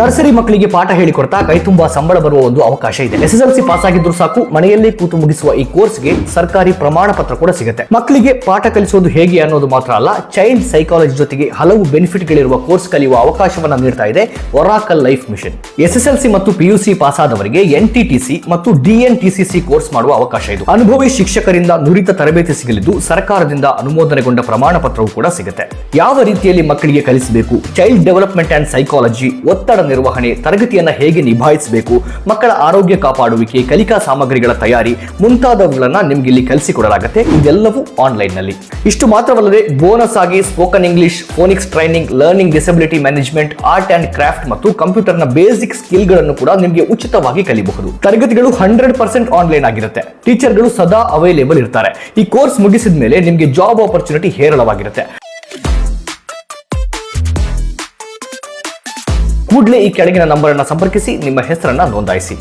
Nursery ಮಕ್ಕಳಿಗೆ ಪಾಠ ಹೇಳಿಕೊಡ್ತಾ ಕೈ ತುಂಬಾ ಸಂಬಳ ಬರುವ ಒಂದು ಅವಕಾಶ ಇದೆ. ಎಸ್ ಎಸ್ ಪಾಸ್ ಆಗಿದ್ರು ಸಾಕು, ಮನೆಯಲ್ಲೇ ಕೂತು ಮುಗಿಸುವ ಈ ಕೋರ್ಸ್ಗೆ ಸರ್ಕಾರಿ ಪ್ರಮಾಣ ಪತ್ರ ಕೂಡ ಸಿಗುತ್ತೆ. ಮಕ್ಕಳಿಗೆ ಪಾಠ ಕಲಿಸೋದು ಹೇಗೆ ಅನ್ನೋದು ಮಾತ್ರ ಅಲ್ಲ, ಚೈಲ್ಡ್ ಸೈಕಾಲಜಿ ಜೊತೆಗೆ ಹಲವು ಬೆನಿಫಿಟ್ ಗಳಿರುವ ಕೋರ್ಸ್ ಕಲಿಯುವ ಅವಕಾಶವನ್ನ ನೀಡ್ತಾ ಇದೆ Oracle Life Mission S S L C ಮತ್ತು ಪಿಯುಸಿ ಪಾಸ್ ಆದವರಿಗೆ ಎನ್ ಮತ್ತು ಡಿಎನ್ ಟಿಸಿಸಿ ಕೋರ್ಸ್ ಮಾಡುವ ಅವಕಾಶ ಇದು. ಅನುಭವಿ ಶಿಕ್ಷಕರಿಂದ ನುರಿತ ತರಬೇತಿ ಸಿಗಲಿದ್ದು, ಸರ್ಕಾರದಿಂದ ಅನುಮೋದನೆಗೊಂಡ ಪ್ರಮಾಣ ಪತ್ರವೂ ಕೂಡ ಸಿಗುತ್ತೆ. ಯಾವ ರೀತಿಯಲ್ಲಿ ಮಕ್ಕಳಿಗೆ ಕಲಿಸಬೇಕು? ಚೈಲ್ಡ್ ಡೆವಲಪ್ಮೆಂಟ್ ಅಂಡ್ ಸೈಕಾಲಜಿ ಒತ್ತಡ ನಿರ್ವಹಣೆ, ತರಗತಿಯನ್ನ ಹೇಗೆ ನಿಭಾಯಿಸಬೇಕು, ಮಕ್ಕಳ ಆರೋಗ್ಯ ಕಾಪಾಡುವಿಕೆ, ಕಲಿಕಾ ಸಾಮಗ್ರಿಗಳ ತಯಾರಿ ಮುಂತಾದವುಗಳನ್ನು ನಿಮ್ಗೆ ಇಲ್ಲಿ ಕಲಿಸಿಕೊಡಲಾಗುತ್ತೆ ಇದೆಲ್ಲವೂ ಆನ್ಲೈನ್ನಲ್ಲಿ. ಇಷ್ಟು ಮಾತ್ರವಲ್ಲದೆ ಬೋನಸ್ ಆಗಿ spoken English, phonics training, learning, disability management, art and craft ಮತ್ತು ಕಂಪ್ಯೂಟರ್ನ ಬೇಸಿಕ್ ಸ್ಕಿಲ್ಗಳನ್ನು ಕೂಡ ನಿಮಗೆ ಉಚಿತವಾಗಿ ಕಲಿಬಹುದು. ತರಗತಿಗಳು ಹಂಡ್ರೆಡ್ ಪರ್ಸೆಂಟ್ ಆನ್ಲೈನ್ ಆಗಿರುತ್ತೆ. ಟೀಚರ್ಗಳು ಸದಾ ಅವೈಲೇಬಲ್ ಇರ್ತಾರೆ. ಈ ಕೋರ್ಸ್ ಮುಗಿಸಿದ ಮೇಲೆ ನಿಮಗೆ ಜಾಬ್ ಆಪರ್ಚುನಿಟಿ ಹೇರಳವಾಗಿರುತ್ತೆ. ಕೂಡಲೇ ಈ ಕೆಳಗಿನ ನಂಬರನ್ನು ಸಂಪರ್ಕಿಸಿ ನಿಮ್ಮ ಹೆಸರನ್ನ ನೋಂದಾಯಿಸಿ.